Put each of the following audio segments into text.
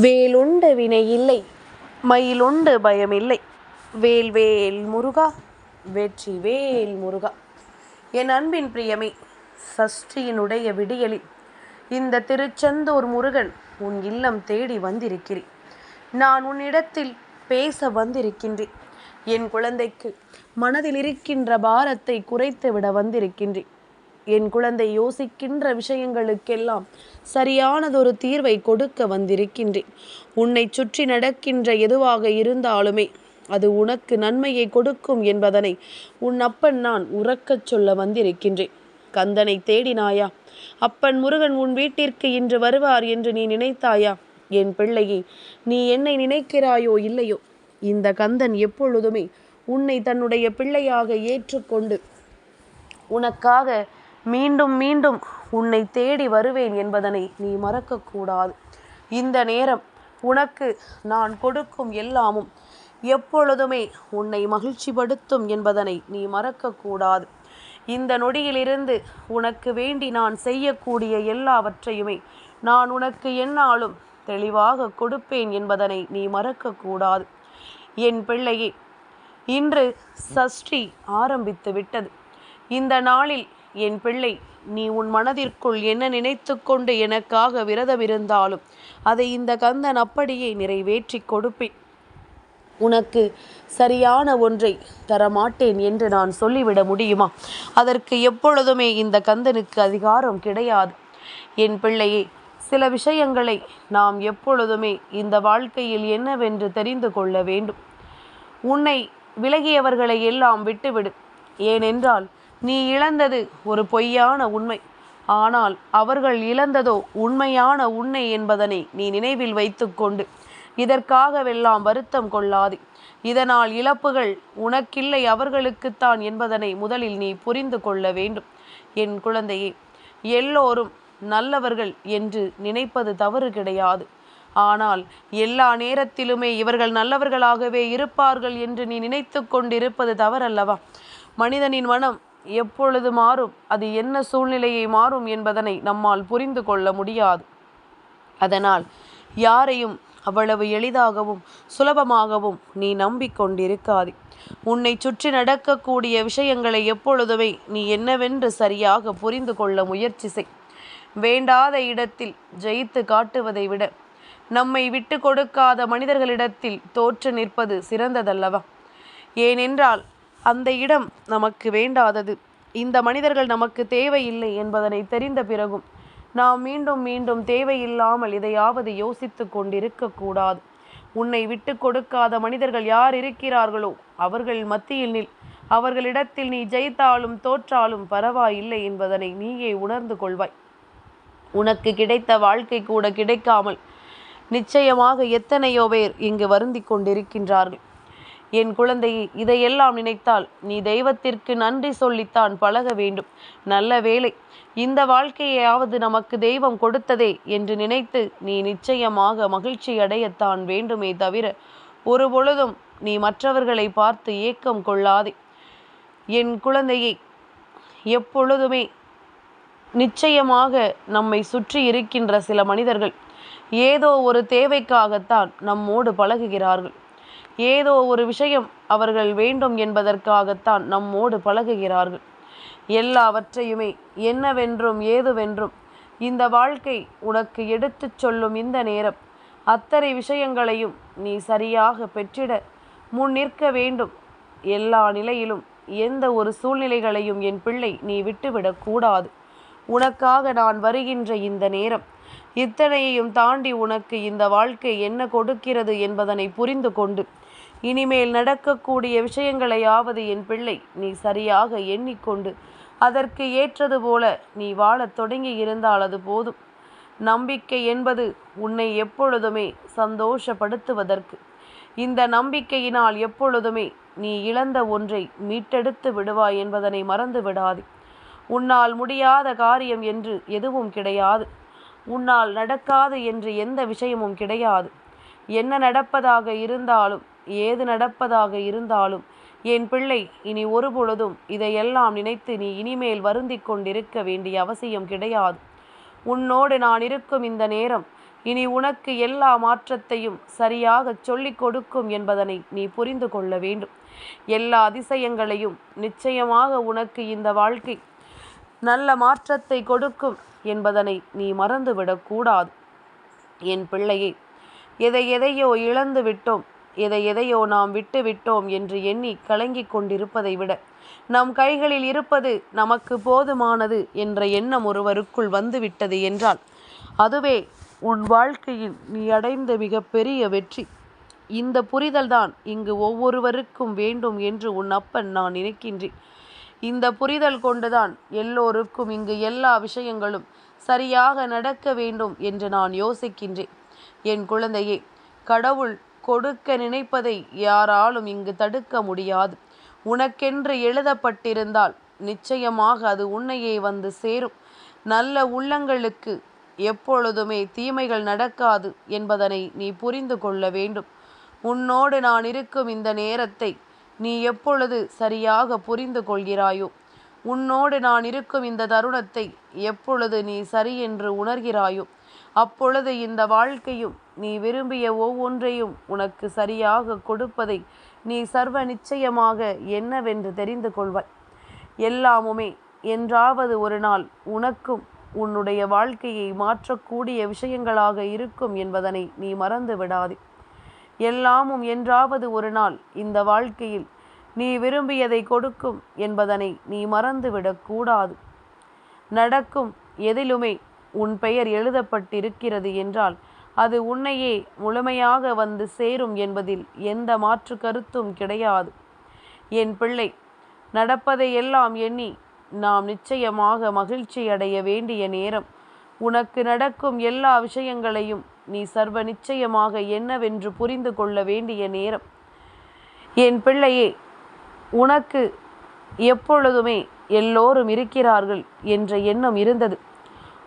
வேலுண்டு இல்லை. மயிலுண்டு பயமில்லை. வேல் வேல் முருகா வெற்றி வேல் முருகா. என் அன்பின் பிரியமே சஷ்டியினுடைய விடியலில் இந்த திருச்செந்தூர் முருகன் உன் இல்லம் தேடி வந்திருக்கிறேன். நான் உன்னிடத்தில் பேச வந்திருக்கின்றேன். என் குழந்தைக்கு மனதில் இருக்கின்ற பாரத்தை குறைத்து விட வந்திருக்கின்றேன். என் குழந்தை யோசிக்கின்ற விஷயங்களுக்கெல்லாம் சரியானதொரு தீர்வை கொடுக்க வந்திருக்கின்றேன். உன்னை சுற்றி நடக்கின்ற எதுவாக இருந்தாலுமே அது உனக்கு நன்மையை கொடுக்கும் என்பதனை உன் அப்பன் நான் உறக்கச் சொல்ல வந்திருக்கின்றேன். கந்தனை தேடினாயா? அப்பன் முருகன் உன் வீட்டிற்கு இன்று வருவார் என்று நீ நினைத்தாயா? என் பிள்ளையே நீ என்னை நினைக்கிறாயோ இல்லையோ? இந்த கந்தன் எப்பொழுதுமே உன்னை தன்னுடைய பிள்ளையாக ஏற்றுக்கொண்டு உனக்காக மீண்டும் மீண்டும் உன்னை தேடி வருவேன் என்பதனை நீ மறக்கக்கூடாது. இந்த நேரம் உனக்கு நான் கொடுக்கும் எல்லாமும் எப்பொழுதுமே உன்னை மகிழ்ச்சிப்படுத்தும் என்பதனை நீ மறக்கக்கூடாது. இந்த நொடியிலிருந்து உனக்கு வேண்டி நான் செய்யக்கூடிய எல்லாவற்றையுமே நான் உனக்கு என்னாலும் தெளிவாக கொடுப்பேன் என்பதனை நீ மறக்கக்கூடாது. என் பிள்ளையே இன்று சஷ்டி ஆரம்பித்து விட்டது இந்த நாளில் என் பிள்ளை நீ உன் மனதிற்குள் என்ன நினைத்து கொண்டு எனக்காக விரதமிருந்தாலும் அதை இந்த கந்தன் அப்படியே நிறைவேற்றி கொடுப்பேன். உனக்கு சரியான ஒன்றை தரமாட்டேன் என்று நான் சொல்லிவிட முடியுமா? அதற்கு எப்பொழுதுமே இந்த கந்தனுக்கு அதிகாரம் கிடையாது. என் பிள்ளையே சில விஷயங்களை நாம் எப்பொழுதுமே இந்த வாழ்க்கையில் என்னவென்று தெரிந்து கொள்ள வேண்டும். உன்னை விலகியவர்களை எல்லாம் விட்டுவிடு. ஏனென்றால் நீ இழந்தது ஒரு பொய்யான உண்மை. ஆனால் அவர்கள் இழந்ததோ உண்மையான உண்மை என்பதனை நீ நினைவில் வைத்துக்கொண்டு இதற்காகவெல்லாம் வருத்தம் கொள்ளாது. இதனால் இழப்புகள் உனக்கில்லை அவர்களுக்குத்தான் என்பதனை முதலில் நீ புரிந்து கொள்ள வேண்டும். என் குழந்தையே எல்லோரும் நல்லவர்கள் என்று நினைப்பது தவறு கிடையாது. ஆனால் எல்லா நேரத்திலுமே இவர்கள் நல்லவர்களாகவே இருப்பார்கள் என்று நீ நினைத்து கொண்டிருப்பது தவறல்லவா? மனிதனின் மனம் எப்பொழுது மாறும்? அது என்ன சூழ்நிலையை மாறும் என்பதனை நம்மால் புரிந்து கொள்ள முடியாது. அதனால் யாரையும் அவ்வளவு எளிதாகவும் சுலபமாகவும் நீ நம்பிக்கொண்டிருக்காதே. உன்னை சுற்றி நடக்கக்கூடிய விஷயங்களை எப்பொழுதுமே நீ என்னவென்று சரியாக புரிந்து கொள்ள முயற்சி செய். வேண்டாத இடத்தில் ஜெயித்து காட்டுவதை விட நம்மை விட்டு கொடுக்காத மனிதர்களிடத்தில் தோற்று நிற்பது சிறந்ததல்லவா? ஏனென்றால் அந்த இடம் நமக்கு வேண்டாதது. இந்த மனிதர்கள் நமக்கு தேவையில்லை என்பதனை தெரிந்த பிறகும் நாம் மீண்டும் மீண்டும் தேவையில்லாமல் இதையாவது யோசித்து கொண்டிருக்கக்கூடாது உன்னை விட்டு கொடுக்காத மனிதர்கள் யார் இருக்கிறார்களோ அவர்கள் மத்தியில் நில். அவர்களிடத்தில் நீ ஜெயித்தாலும் தோற்றாலும் பரவாயில்லை என்பதனை நீயே உணர்ந்து கொள்வாய். உனக்கு கிடைத்த வாழ்க்கை கூட கிடைக்காமல் நிச்சயமாக எத்தனையோ பேர் இங்கு வருந்தி கொண்டிருக்கின்றார்கள். என் குழந்தையை இதையெல்லாம் நினைத்தால் நீ தெய்வத்திற்கு நன்றி சொல்லித்தான் பழக வேண்டும். நல்ல வேலை இந்த வாழ்க்கையாவது நமக்கு தெய்வம் கொடுத்ததே என்று நினைத்து நீ நிச்சயமாக மகிழ்ச்சி அடையத்தான் வேண்டுமே தவிர ஒரு பொழுதும் நீ மற்றவர்களை பார்த்து ஏக்கம் கொள்ளாதே. என் குழந்தையை எப்பொழுதுமே நிச்சயமாக நம்மை சுற்றி இருக்கின்ற சில மனிதர்கள் ஏதோ ஒரு தேவைக்காகத்தான் நம்மோடு பழகுகிறார்கள். ஏதோ ஒரு விஷயம் அவர்கள் வேண்டும் என்பதற்காகத்தான் நம்மோடு பழகுகிறார்கள். எல்லாவற்றையுமே என்னவென்றும் ஏதுவென்றும் இந்த வாழ்க்கை உனக்கு எடுத்துச் சொல்லும் இந்த நேரம். அத்தனை விஷயங்களையும் நீ சரியாக பெற்றிட முன் நிற்க வேண்டும். எல்லா நிலையிலும் எந்த ஒரு சூழ்நிலைகளையும் என் பிள்ளை நீ விட்டுவிடக்கூடாது உனக்காக நான் வருகின்ற இந்த நேரம் இத்தனையையும் தாண்டி உனக்கு இந்த வாழ்க்கை என்ன கொடுக்கிறது என்பதனை புரிந்து கொண்டு இனிமேல் நடக்கக்கூடிய விஷயங்களையாவது என் பிள்ளை நீ சரியாக எண்ணிக்கொண்டு அதற்கு ஏற்றது போல நீ வாழத் தொடங்கி இருந்தால் அது போதும். நம்பிக்கை என்பது உன்னை எப்பொழுதுமே சந்தோஷப்படுத்துவதற்கு. இந்த நம்பிக்கையினால் எப்பொழுதுமே நீ இழந்த ஒன்றை மீட்டெடுத்து விடுவாய் என்பதனை மறந்து விடாதே. உன்னால் முடியாத காரியம் என்று எதுவும் கிடையாது. உன்னால் நடக்காது என்று எந்த விஷயமும் கிடையாது. என்ன நடப்பதாக இருந்தாலும் ஏது நடப்பதாக இருந்தாலும் என் பிள்ளை இனி ஒரு பொழுதும் இதையெல்லாம் நினைத்து நீ இனிமேல் வருந்தி கொண்டிருக்க வேண்டிய அவசியம் கிடையாது. உன்னோடு நான் இருக்கும் இந்த நேரம் இனி உனக்கு எல்லா மாற்றத்தையும் சரியாகச் சொல்லிக் கொடுக்கும் என்பதனை நீ புரிந்து கொள்ள வேண்டும். எல்லா அதிசயங்களையும் நிச்சயமாக உனக்கு இந்த வாழ்க்கை நல்ல மாற்றத்தை கொடுக்கும் என்பதனை நீ மறந்துவிடக்கூடாது என் பிள்ளையே எதை எதையோ இழந்து விட்டோம் எதை எதையோ நாம் விட்டு விட்டோம் என்று எண்ணி கலங்கிக் கொண்டிருப்பதை விட நம் கைகளில் இருப்பது நமக்கு போதுமானது என்ற எண்ணம் ஒருவருக்குள் வந்துவிட்டது என்றால் அதுவே உன் வாழ்க்கையில் நீ அடைந்த மிகப்பெரிய வெற்றி. இந்த புரிதல்தான் இங்கு ஒவ்வொருவருக்கும் வேண்டும் என்று உன் அப்பன் நான் நினைக்கின்றேன். இந்த புரிதல் கொண்டுதான் எல்லோருக்கும் இங்கு எல்லா விஷயங்களும் சரியாக நடக்க வேண்டும் என்று நான் யோசிக்கின்றேன். என் குழந்தையே கடவுள் கொடுக்க நினைப்பதை யாராலும் இங்கு தடுக்க முடியாது. உனக்கென்று எழுதப்பட்டிருந்தால் நிச்சயமாக அது உன்னையே வந்து சேரும். நல்ல உள்ளங்களுக்கு எப்பொழுதுமே தீமைகள் நடக்காது என்பதனை நீ புரிந்து கொள்ள வேண்டும். உன்னோடு நான் இருக்கும் இந்த நேரத்தை நீ எப்பொழுது சரியாக புரிந்து கொள்கிறாயோ உன்னோடு நான் இருக்கும் இந்த தருணத்தை எப்பொழுது நீ சரி என்று உணர்கிறாயோ அப்பொழுது இந்த வாழ்க்கையும் நீ விரும்பிய ஒவ்வொன்றையும் உனக்கு சரியாக கொடுப்பதை நீ சர்வ நிச்சயமாக என்னவென்று தெரிந்து கொள்வாய். எல்லாமுமே என்றாவது ஒரு நாள் உனக்கும் உன்னுடைய வாழ்க்கையை மாற்றக்கூடிய விஷயங்களாக இருக்கும் என்பதனை நீ மறந்து விடாதே. எல்லாமும் என்றாவது ஒரு நாள் இந்த வாழ்க்கையில் நீ விரும்பியதை கொடுக்கும் என்பதனை நீ மறந்துவிடக்கூடாது நடக்கும் எதிலுமே உன் பெயர் எழுதப்பட்டிருக்கிறது என்றால் அது உன்னையே முழுமையாக வந்து சேரும் என்பதில் எந்த மாற்று கருத்தும் கிடையாது. என் பிள்ளை நடப்பதையெல்லாம் எண்ணி நாம் நிச்சயமாக மகிழ்ச்சி அடைய வேண்டிய நேரம். உனக்கு நடக்கும் எல்லா விஷயங்களையும் நீ சர்வ நிச்சயமாக என்னவென்று புரிந்து கொள்ள வேண்டிய நேரம். என் பிள்ளையே உனக்கு எப்பொழுதுமே எல்லோரும் இருக்கிறார்கள் என்ற எண்ணம் இருந்தது.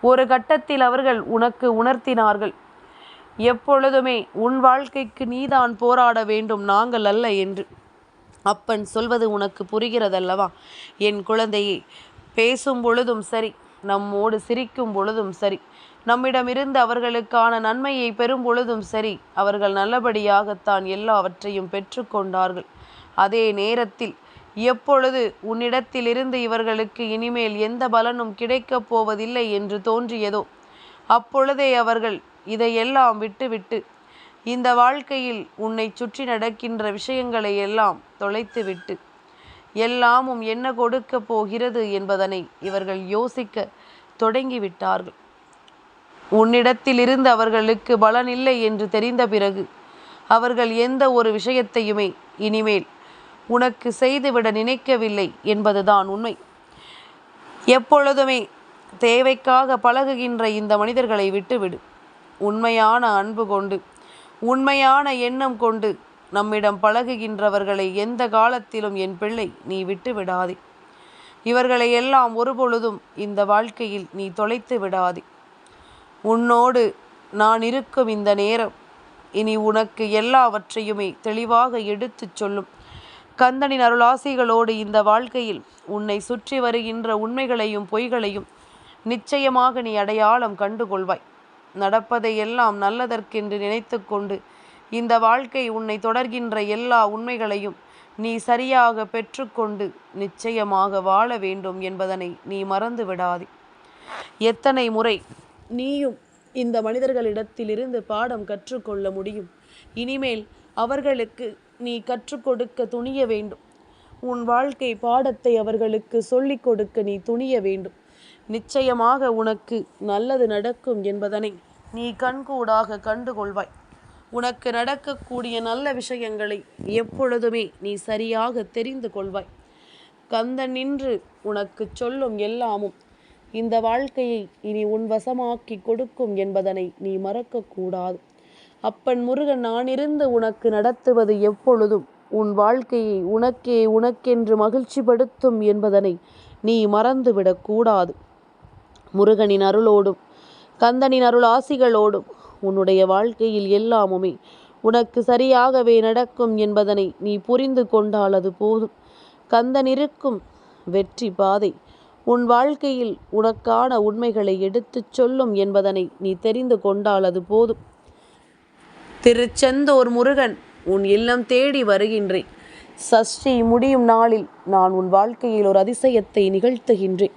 ஒரு கட்டத்தில் அவர்கள் உனக்கு உணர்த்தினார்கள். எப்பொழுதுமே உன் வாழ்க்கைக்கு நீதான் போராட வேண்டும் நாங்கள் அல்ல என்று அப்பன் சொல்வது உனக்கு புரிகிறதல்லவா? என் குழந்தையே பேசும் பொழுதும் சரி நம்மோடு சிரிக்கும் பொழுதும் சரி நம்மிடமிருந்து அவர்களுக்கான நன்மையை பெறும் பொழுதும் சரி அவர்கள் நல்லபடியாகத்தான் எல்லாவற்றையும் பெற்றுக்கொண்டார்கள் அதே நேரத்தில் எப்பொழுது உன்னிடத்திலிருந்து இவர்களுக்கு இனிமேல் எந்த பலனும் கிடைக்கப் போவதில்லை என்று தோன்றியதோ அப்பொழுதே அவர்கள் இதையெல்லாம் விட்டுவிட்டு இந்த வாழ்க்கையில் உன்னை சுற்றி நடக்கின்ற விஷயங்களை எல்லாம் தொலைத்துவிட்டு எல்லாமும் என்ன கொடுக்கப் போகிறது என்பதனை இவர்கள் யோசிக்க தொடங்கிவிட்டார்கள். உன்னிடத்திலிருந்து அவர்களுக்கு பலனில்லை என்று தெரிந்த பிறகு அவர்கள் எந்த ஒரு விஷயத்தையுமே இனிமேல் உனக்கு செய்துவிட நினைக்கவில்லை என்பதுதான் உண்மை. எப்பொழுதுமே தேவைக்காக பழகுகின்ற இந்த மனிதர்களை விட்டுவிடு. உண்மையான அன்பு கொண்டு உண்மையான எண்ணம் கொண்டு நம்மிடம் பழகுகின்றவர்களை எந்த காலத்திலும் என் பிள்ளை நீ விட்டு விடாதே. இவர்களை எல்லாம் ஒருபொழுதும் இந்த வாழ்க்கையில் நீ தொலைத்து விடாதே. உன்னோடு நான் இருக்கும் இந்த நேரம் இனி உனக்கு எல்லாவற்றையுமே தெளிவாக எடுத்துச் சொல்லும். கந்தனின் அருளாசிகளோடு இந்த வாழ்க்கையில் உன்னை சுற்றி வருகின்ற உண்மைகளையும் பொய்களையும் நிச்சயமாக நீ அடையாளம் கண்டுகொள்வாய். நடப்பதையெல்லாம் நல்லதற்கென்று நினைத்து கொண்டு இந்த வாழ்க்கை உன்னை தொடர்கின்ற எல்லா உண்மைகளையும் நீ சரியாக பெற்றுக்கொண்டு நிச்சயமாக வாழ வேண்டும் என்பதனை நீ மறந்து விடாதே. எத்தனை முறை நீயும் இந்த மனிதர்களிடத்திலிருந்து பாடம் கற்றுக்கொள்ள முடியும். இனிமேல் அவர்களுக்கு நீ கற்றுக் கொடுக்க துணிய வேண்டும். உன் வாழ்க்கை பாடத்தை அவர்களுக்கு சொல்லிக் கொடுக்க நீ துணிய வேண்டும். நிச்சயமாக உனக்கு நல்லது நடக்கும் என்பதனை நீ கண்கூடாக கண்டுகொள்வாய். உனக்கு நடக்கக்கூடிய நல்ல விஷயங்களை எப்பொழுதுமே நீ சரியாக தெரிந்து கொள்வாய். கந்தன் நின்று உனக்கு சொல்லும் எல்லாமும் இந்த வாழ்க்கையை இனி உன் வசமாக்கி கொடுக்கும் என்பதனை நீ மறக்கக்கூடாது. அப்பன் முருகன் நானிருந்து உனக்கு நடத்துவது எப்பொழுதும் உன் வாழ்க்கையை உனக்கே உனக்கென்று மகிழ்ச்சிப்படுத்தும் என்பதனை நீ மறந்துவிடக்கூடாது. முருகனின் அருளோடும் கந்தனின் அருள் ஆசிகளோடும் உன்னுடைய வாழ்க்கையில் எல்லாமுமே உனக்கு சரியாகவே நடக்கும் என்பதனை நீ புரிந்து கொண்டால் அது போதும். கந்தன் இருக்கும் வெற்றி பாதை உன் வாழ்க்கையில் உனக்கான உண்மைகளை எடுத்துச் சொல்லும் என்பதனை நீ தெரிந்து கொண்டால் அது போதும். திருச்செந்தூர் முருகன் உன் இல்லம் தேடி வருகின்றேன். சஷ்டி முடியும் நாளில் நான் உன் வாழ்க்கையில் ஒரு அதிசயத்தை நிகழ்த்துகின்றேன்.